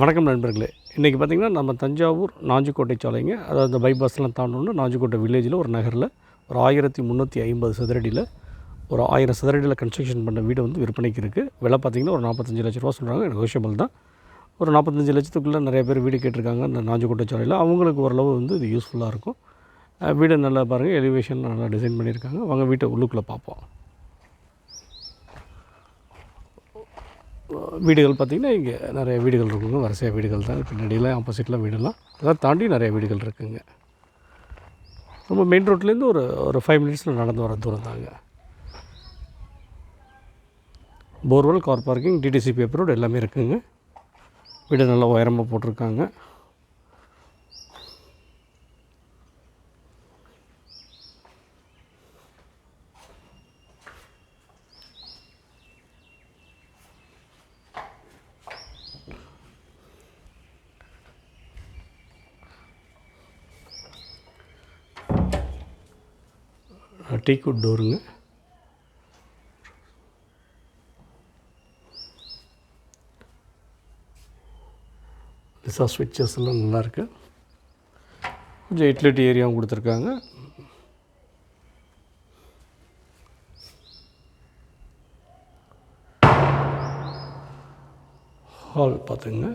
வணக்கம் நண்பர்களே. இன்றைக்கி பார்த்திங்கன்னா நம்ம தஞ்சாவூர் நாஞ்சிக்கோட்டை சாலைங்க. அதாவது இந்த பைபாஸ்லாம் தாண்டணும்னு நாஞ்சிக்கோட்டை வில்லேஜில் ஒரு நகரில் ஒரு ஆயிரத்தி முந்நூற்றி ஐம்பது சதுரடியில் ஒரு ஆயிரம் சதுரடியில் கன்ஸ்ட்ரக்ஷன் பண்ண வீடு வந்து விற்பனைக்கு இருக்குது விலை பார்த்திங்கன்னா ஒரு நாற்பத்தஞ்சு லட்ச ரூபா சொல்கிறாங்க நெகோஷியபிள் தான். ஒரு நாற்பத்தஞ்சு லட்சத்துக்குள்ளே நிறைய பேர் வீடு கேட்டிருக்காங்க இந்த நாஞ்சிக்கோட்டை சாலையில். அவங்களுக்கு ஓரளவு வந்து இது யூஸ்ஃபுல்லாக இருக்கும். வீடு நல்லா பாருங்கள் எலிவேஷன் நல்லா டிசைன் பண்ணியிருக்காங்க. அவங்க வீட்டை உள்ளுக்குள்ளே பார்ப்போம். வீடுகள் பார்த்திங்கன்னா இங்கே நிறைய வீடுகள் இருக்குங்க. வரிசையாக வீடுகள் தான். பின்னாடியில் ஆப்போசிட்டில் வீடெல்லாம். அதெல்லாம் தாண்டி நிறைய வீடுகள் இருக்குங்க. நம்ம மெயின் ரோட்லேருந்து ஒரு ஒரு ஃபைவ் மினிட்ஸில் நடந்து வர தூரம் தாங்க. Borewell car parking DTC paper road எல்லாமே இருக்குதுங்க வீடு நல்லா உயரமாக போட்டிருக்காங்க. டீக்குட் டோருங்க. லிசா ஸ்விட்சஸ் எல்லாம் நல்லாயிருக்கு கொஞ்சம் யூட்டிலிட்டி ஏரியாவும் கொடுத்துருக்காங்க. ஹால் பார்த்துங்க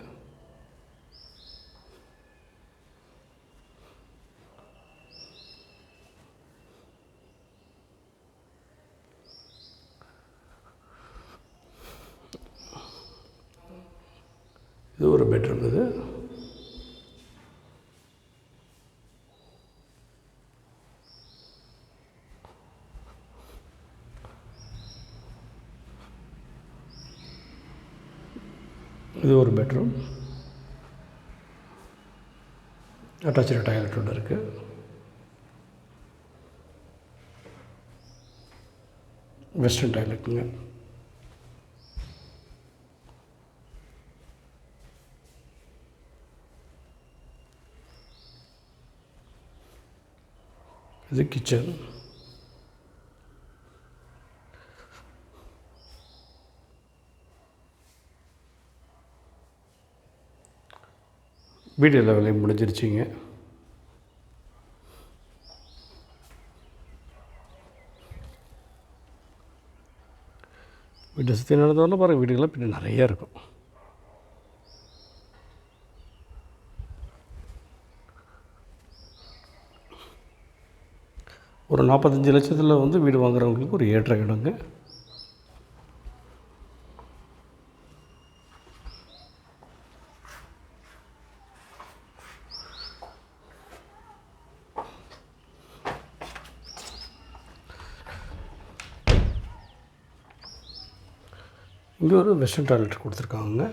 இது ஒரு பெட்ரூம் இது. இது ஒரு பெட்ரூம். அட்டாச்சு டாய்லெட் ஒன்று இருக்குது வெஸ்டர்ன் டாய்லெட்டுங்க. இது கிச்சன் வீடு எல்லா வேலையும் முடிஞ்சிருச்சிங்க. வீட்டை சுற்றி நடந்து பாருங்கள் வீடுகள்லாம் பின்னாடி நிறையா இருக்கும். ஒரு நாற்பத்தஞ்சு லட்சத்தில் வந்து வீடு வாங்குறவங்களுக்கு ஒரு ஏற்ற இடங்க. இங்கே ஒரு வெஸ்டர்ன் டாய்லெட் கொடுத்துருக்காங்க.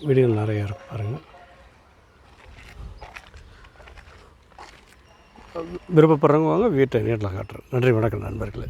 வீடுகள் நிறையா இருக்கும் பாருங்கள் விருப்பப்படுறவங்க வாங்க வீட்டை நேரில் காட்டுறேன் நன்றி வணக்கம் நண்பர்களே.